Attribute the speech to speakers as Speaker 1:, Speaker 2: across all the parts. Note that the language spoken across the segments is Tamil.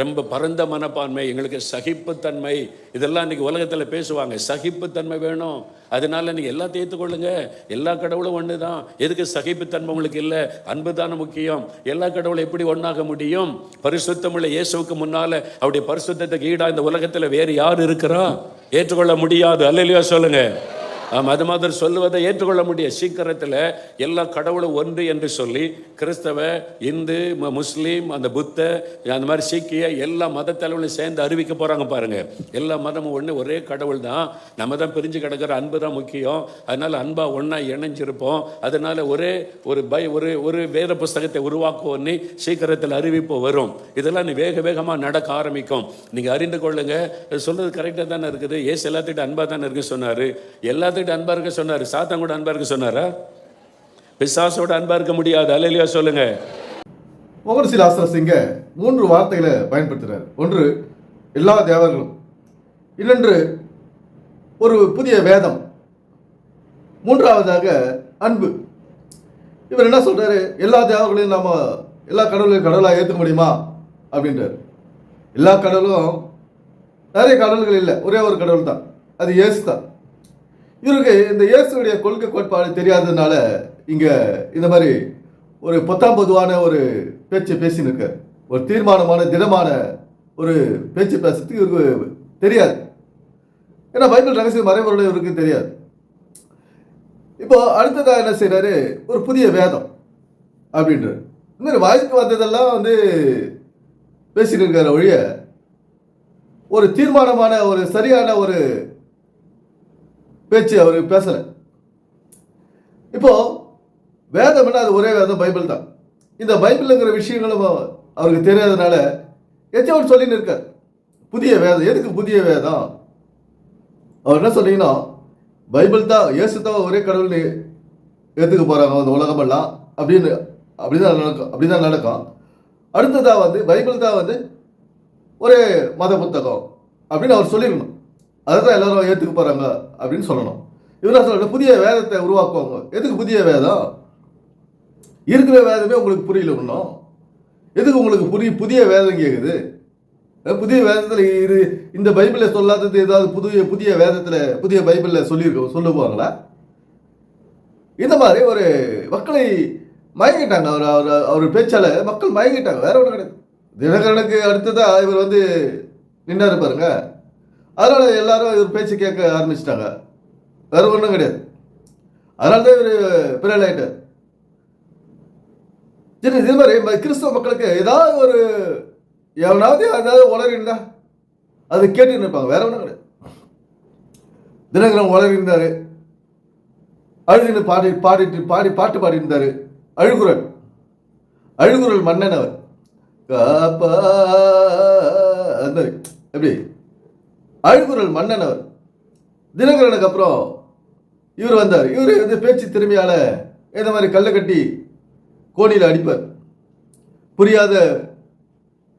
Speaker 1: ரொம்ப பரந்த மனப்பான்மை எங்களுக்கு சகிப்புத்தன்மை. இதெல்லாம் இன்னைக்கு உலகத்தில் பேசுவாங்க. சகிப்புத்தன்மை வேணும். அதனால நீங்கள் எல்லாம் தேர்த்துக்கொள்ளுங்க எல்லா கடவுளும் ஒன்று தான் எதுக்கு சகிப்புத்தன்மை உங்களுக்கு இல்லை? அன்பு தானே முக்கியம். எல்லா கடவுளும் எப்படி ஒன்றாக முடியும்? பரிசுத்தமுள்ள இயேசுவுக்கு முன்னால் அவருடைய பரிசுத்தத்துக்கு ஈடாக இந்த உலகத்தில் வேறு யார் இருக்கிறா? ஏற்றுக்கொள்ள முடியாது. அல்லையா சொல்லுங்கள் அது மாதிரி சொல்லுவதை ஏற்றுக்கொள்ள முடியாது சீக்கிரத்தில் எல்லா கடவுளும் ஒன்று என்று சொல்லி கிறிஸ்தவ இந்து முஸ்லீம் அந்த புத்த அந்த மாதிரி சீக்கிய எல்லா மத தலைவர்களும் சேர்ந்து அறிவிக்க போகிறாங்க பாருங்க. எல்லா மதமும் ஒன்று ஒரே கடவுள் தான் நம்ம தான் பிரிஞ்சு கிடக்கிற அன்பு தான் முக்கியம். அதனால் அன்பாக ஒன்றா இணைஞ்சிருப்போம். அதனால ஒரே ஒரு பை ஒரு ஒரு வேத புஸ்தகத்தை உருவாக்குவோன்னு சீக்கிரத்தில் அறிவிப்பு வரும். இதெல்லாம் நீ வேக வேகமாக நடக்க ஆரம்பிக்கும். நீங்கள் அறிந்து கொள்ளுங்க. சொல்றது கரெக்டாக தானே இருக்குது. ஏசு எல்லாத்திட்ட அன்பாக தானே இருக்குன்னு சொன்னார். எல்லாத்திட்ட அன்பா இருக்க சொன்னாரு. சாத்தான் கூட அன்பா இருக்க சொன்னாரா? பிசாசோட அன்பா இருக்க முடியாது. அலையிலையா சொல்லுங்க.
Speaker 2: மோகன் சிலாசரஸ் இங்க மூன்று வார்த்தைகளை பயன்படுத்துகிறார் ஒன்று எல்லா தேவர்களும். இன்னொன்று ஒரு புதிய வேதம். மூன்றாவதாக அன்பு. இவர் என்ன சொல்றாரு? எல்லா தேவர்களையும் நாம எல்லா கடவுளையும் கடவுளாக ஏற்றுக்க முடியுமா? அப்படின்றாரு. எல்லா கடவுளும் நிறைய கடவுள்கள் இல்லை. ஒரே ஒரு கடவுள் தான் அது ஏசு தான் இவருக்கு இந்த இயேசுடைய கொள்கை கோட்பாடு தெரியாததுனால இங்க இந்த மாதிரி ஒரு பத்தாம் பொதுவான ஒரு பேச்சு பேசின்னு ஒரு தீர்மானமான திடமான ஒரு பேச்சு பேசுறதுக்கு இவருக்கு தெரியாது. ஏன்னா பைபிள் ரகசிய மறைபொருள் இவருக்கு தெரியாது. இப்போ அடுத்ததாக என்ன செய்கிறாரு ஒரு புதிய வேதம் அப்படின்றார் இந்த மாதிரி வாய்ப்பு வந்ததெல்லாம் வந்து பேசிட்டு இருக்கிற ஒழிய ஒரு தீர்மானமான ஒரு சரியான ஒரு பேச்சு அவர் பேசலை. இப்போ வேதம் என்ன? அது ஒரே வேதம் பைபிள் தான். இந்த பைபிள்ங்கிற விஷயங்களும் அவருக்கு தெரியாதனால எச்சம் அவர் சொல்லின்னு இருக்கார் புதிய வேதம். எதுக்கு புதிய வேதம்? அவர் என்ன சொன்னீங்கன்னா பைபிள் தான் இயேசு தான் ஒரே கடவுள்னு ஏற்றுக்க போகிறாங்க அந்த உலகமெல்லாம். அப்படின்னு அப்படிதான் நடக்கும் அப்படிதான் நடக்கும். அடுத்ததாக வந்து பைபிள் தான் வந்து ஒரே மத புத்தகம் அப்படின்னு அவர் சொல்லிடணும் அதுதான் எல்லாரும் ஏற்றுக்க போகிறாங்க அப்படின்னு சொல்லணும். இவரா சொல்ற புதிய வேதத்தை உருவாக்குவாங்க. எதுக்கு புதிய வேதம்? இருக்கிற வேதமே உங்களுக்கு புரியல இன்னும். எதுக்கு உங்களுக்கு புரிய புதிய வேதம் கேட்குது புதிய வேதத்தில் இது இந்த பைபிளில் சொல்லாதது ஏதாவது புதிய புதிய வேதத்தில் புதிய பைபிளில் சொல்லியிருக்க சொல்லுவாங்களா? இந்த மாதிரி ஒரு மக்களை மயங்கிட்டாங்க. அவர் அவர் அவர் பேச்சால் மக்கள் மயங்கிட்டாங்க. வேற ஒன்றும் கிடையாது. தினகரனுக்கு அடுத்ததாக இவர் வந்து நின்னாரு பாருங்கள் அதனால் எல்லாரும் இவர் பேச்சு கேட்க ஆரம்பிச்சிட்டாங்க. வேறு ஒன்றும் கிடையாது. அதனால தான் இவர் பிறல் ஆயிட்டார். சரி இதே மாதிரி கிறிஸ்தவ மக்களுக்கு ஏதாவது ஒரு எவனாவது ஏதாவது உளறிருந்தா அதை கேட்டுன்னு இருப்பாங்க. வேற ஒன்றும் கிடையாது. தினகரன் உளறிந்தார் அழுதுன்னு பாடி பாடிட்டு பாடி பாட்டு பாடி இருந்தாரு அழுகுரல். அழுகுரல் மன்னன் அவர். காப்பா அந்த மாதிரி. எப்படி? அழுகுரல் மன்னன் அவர். தினகரனுக்கு அப்புறம் இவர் வந்தார். இவர் வந்து பேச்சு திறமையால் இந்த மாதிரி கல்லை கட்டி கோணியில் அடிப்பார். புரியாத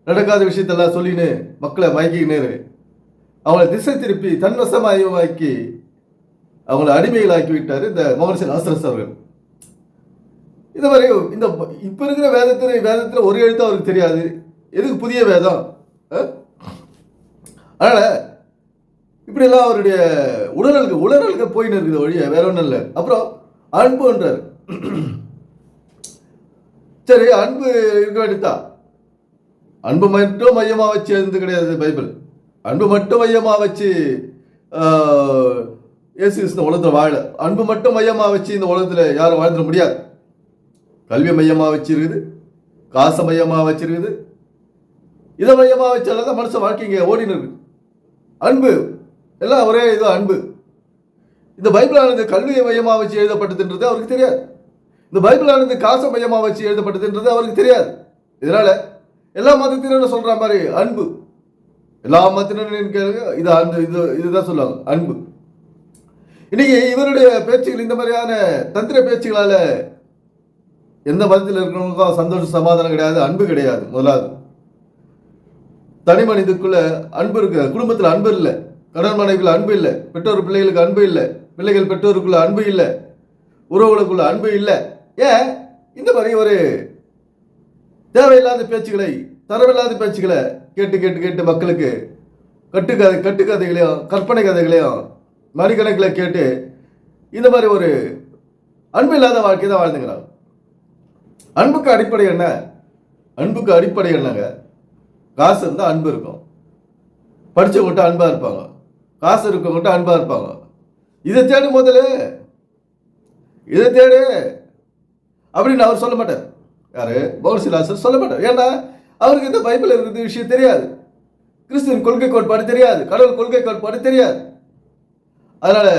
Speaker 2: நடக்காத விஷயத்தெல்லாம் சொல்லின்னு மக்களை மயக்கிக்கினேரு. அவங்கள திசை திருப்பி தன்வசமாக்கி அவங்கள அடிமைகளாக்கி விட்டார் இந்த மோகன்சன் ஆசரஸ் அவர்கள். இந்த மாதிரி இந்த இப்போ இருக்கிற வேதத்தில் வேதத்தில் ஒரு எழுத்து அவருக்கு தெரியாது. எதுக்கு புதிய வேதம்? அதனால் இப்படியெல்லாம் அவருடைய உடலுக்கு உடலுக்கு போயின்னு இருக்குது வழியை வேற ஒன்றும் இல்லை. அப்புறம் அன்புன்றார் சரி அன்பு இருக்க வேண்டியதா அன்பு மட்டும் மையமாக வச்சு எழுந்து கிடையாது பைபிள். அன்பு மட்டும் மையமாக வச்சு இயேசு கிருஷ்ண உலகத்தில் வாழ அன்பு மட்டும் மையமாக வச்சு இந்த உலகத்தில் யாரும் வாழ்ந்துட முடியாது. கல்வி மையமாக வச்சிருக்குது காசு மையமாக வச்சிருக்குது. இதை மையமாக வச்சால தான் மனுஷன் வாழ்க்கைங்க ஓடினு இருக்கு அன்பு எல்லாம் ஒரே இது அன்பு. இந்த பைபிளானது கல்வியை மையமாக வச்சு எழுதப்பட்டதுன்றது அவருக்கு தெரியாது. இந்த பைபிளானது காசை மையமாக வச்சு எழுதப்பட்டதுன்றது அவருக்கு தெரியாது. இதனால எல்லா மதத்தினரும் சொல்ற மாதிரி அன்பு. எல்லா மதத்தினரும் கேளுங்க? இது அன்பு இது இதுதான் சொல்லுவாங்க. அன்பு. இன்னைக்கு இவருடைய பேச்சுகள் இந்த மாதிரியான தந்திர பேச்சுகளால எந்த மதத்தில் இருக்கிறவங்களுக்கும் சந்தோஷம் சமாதானம் கிடையாது அன்பு கிடையாது முதலாவது. தனி மனிதக்குள்ள அன்பு இருக்க. குடும்பத்தில் அன்பு இல்லை. கணவன் மனைவியில் அன்பு இல்லை. பெற்றோர் பிள்ளைகளுக்கு அன்பு இல்லை. பிள்ளைகள் பெற்றோருக்குள்ள அன்பு இல்லை. உறவுகளுக்குள்ள அன்பு இல்லை. ஏன்? இந்த மாதிரி ஒரு தேவையில்லாத பேச்சுகளை தரவில்லாத பேச்சுக்களை கேட்டு கேட்டு கேட்டு மக்களுக்கு கட்டுக்கதை கட்டுக்கதைகளையும் கற்பனை கதைகளையும் மணிக்கணக்கில் கேட்டு இந்த மாதிரி ஒரு அன்பு இல்லாத வாழ்க்கை தான் வாழ்ந்துங்கிறாங்க அன்புக்கு அடிப்படை என்ன? அன்புக்கு அடிப்படை என்னங்க? காசு இருந்தால் அன்பு இருக்கும். படித்தவங்ககிட்ட அன்பாக இருப்பாங்க. காசு இருக்கவங்ககிட்ட அன்பாக இருப்பாங்க. இதை தேடு முதல்ல இதை தேடு அப்படின்னு அவர் சொல்ல மாட்டார். யாரு? பௌர்சிலாசர் சொல்ல மாட்டார். ஏன்னா அவருக்கு இந்த பைபிள் இருக்கிறது விஷயம் தெரியாது. கிறிஸ்துவின் கொள்கை கோட்பாடு தெரியாது. கடவுள் கொள்கை கோட்பாடு தெரியாது. அதனால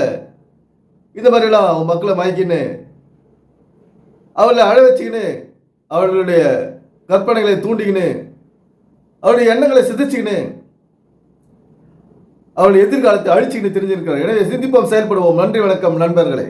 Speaker 2: இந்த மாதிரிலாம் மக்களை மயக்கின்னு அவளை அழ வச்சுக்கின்னு அவர்களுடைய கற்பனைகளை தூண்டிக்கின்னு அவருடைய எண்ணங்களை சிதைச்சிக்கின்னு அவருடைய எதிர்காலத்தை அழிச்சுக்கிட்டு தெரிஞ்சிருக்கிறார் எனவே சிந்திப்போம் செயல்படுவோம். நன்றி வணக்கம் நண்பர்களே.